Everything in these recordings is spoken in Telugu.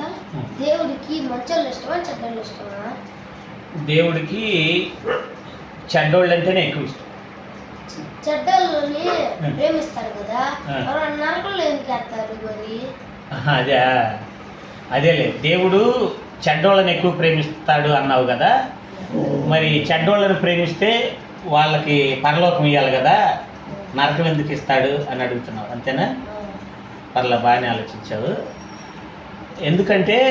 తర్వాత దేవుడికి మంచోళ్ళు ఇష్టమా చెడ్డోళ్ళు ఇష్టమా? దేవుడికి చెడ్డోళ్ళు అంటేనే ఎక్కువ ఇష్టం. చెడ్డోళ్ళని ప్రేమిస్తారు కదా ఆ. ఎవరు నరకంలో ఎందుకు వేస్తారు మరి? ఆహా, అదే అదేలే దేవుడు చెడ్డోళ్ళని ఎక్కువ ప్రేమిస్తాడు అన్నావు కదా మరి చెడ్డోళ్ళని ప్రేమిస్తే వాళ్ళకి పరలోకం ఇవ్వాలి కదా నరకం ఎందుకు ఇస్తాడు అని అడుగుతున్నావు అంతేనా. పర్లా బాగానే ఆలోచించావు. ఎందుకంటే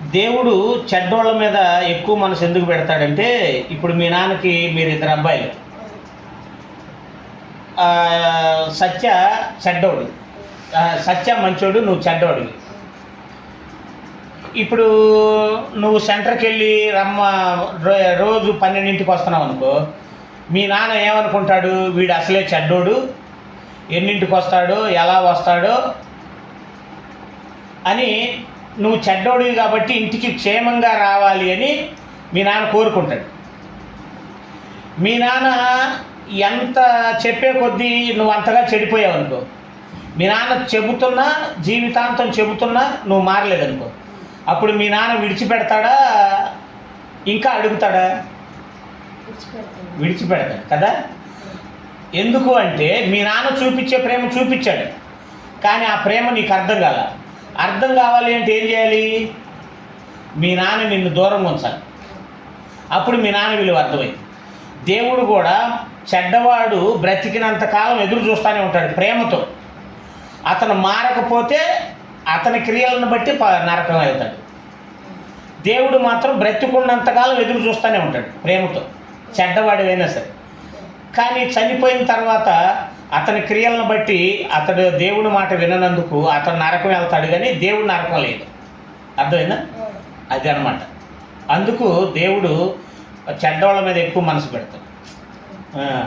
దేవుడు చెడ్డోళ్ళ మీద ఎక్కువ మనసు ఎందుకు పెడతాడంటే ఇప్పుడు మీ నాన్నకి మీరు ఇద్దరు అబ్బాయిలు. సత్య చెడ్డోడు. సత్య మంచోడు నువ్వు చెడ్డోడివి. ఇప్పుడు నువ్వు సెంటర్కి వెళ్ళి రమ్మ రో- రోజు పన్నెండింటికి వస్తున్నావు అనుకో మీ నాన్న ఏమనుకుంటాడు? వీడు అసలే చెడ్డోడు. ఎన్నింటికి వస్తాడో? ఎలా వస్తాడో? అని నువ్వు చెడ్డోడివి కాబట్టి ఇంటికి క్షేమంగా రావాలి అని మీ నాన్న కోరుకుంటాడు. మీ నాన్న ఎంత చెప్పే కొద్దీ నువ్వు అంతగా చెడిపోయావు అనుకో. మీ నాన్న చెబుతున్నా జీవితాంతం చెబుతున్నా నువ్వు మారలేదనుకో. అప్పుడు మీ నాన్న విడిచిపెడతాడా? ఇంకా అడుగుతాడా? విడిచిపెడతాడు కదా? ఎందుకు అంటే మీ నాన్న చూపించే ప్రేమ చూపించాడు. కానీ ఆ ప్రేమ నీకు అర్థం కాల. అర్థం కావాలి అంటే ఏం చేయాలి? మీ నాన్న నిన్ను దూరం ఉంచాలి. అప్పుడు మీ నాన్న విలువ అర్థమైంది. దేవుడు కూడా చెడ్డవాడు బ్రతికినంతకాలం ఎదురు చూస్తూనే ఉంటాడు ప్రేమతో. అతను మారకపోతే అతని క్రియలను బట్టి ప- నరకం అవుతాడు దేవుడు మాత్రం బ్రతికున్నంతకాలం ఎదురు చూస్తూనే ఉంటాడు ప్రేమతో. చెడ్డవాడివైనా సరే. కానీ చనిపోయిన తర్వాత అతని క్రియలను బట్టి అతడు దేవుని మాట విననందుకు అతను నరకం వెళ్తాడు కానీ దేవుడు నరకం లేదు. అర్థమైందా. అది అనమాట అందుకు దేవుడు చెడ్డవాళ్ళ మీద ఎక్కువ మనసు పెడతాడు. ఆ,